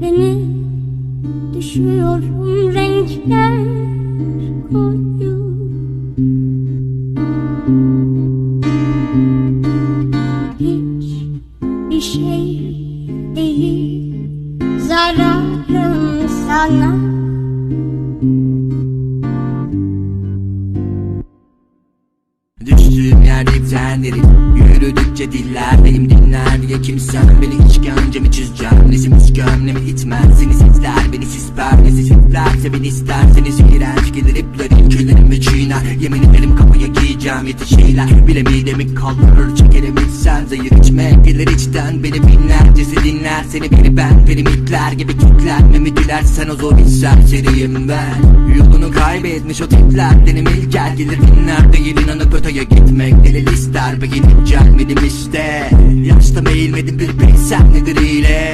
Beni düşüyorum renkler koyu. Hiç bir şey değil zararım sana Düştüğüm yerde iptenlerim Yürüdükçe dillerdeyim dinler diye kimsen Beni işkencemi çizeceğim. Resimiz gömlemi itmezsiniz izler Beni sis perdesi süslerse beni isterseniz iğrenç gelir iplerim Küllerimi çiğner. Yemin ederim kafaya giyeceğim yedi şeyler. Bile midemi kaldırır çekerim içsen Zayıf içme gelir içten. Beni binlercesi dinler. Seni biri ben piramitler gibi kitlenmemi dilersen o zor bir serseriyim ben. Yolunu kaybetmiş o tipler Benim ilkel gelir binler değil inanıp öteye gitmek. Delil ister ve gidip gelmedim işte. Yaşta eğilmedim bir bilsem nedir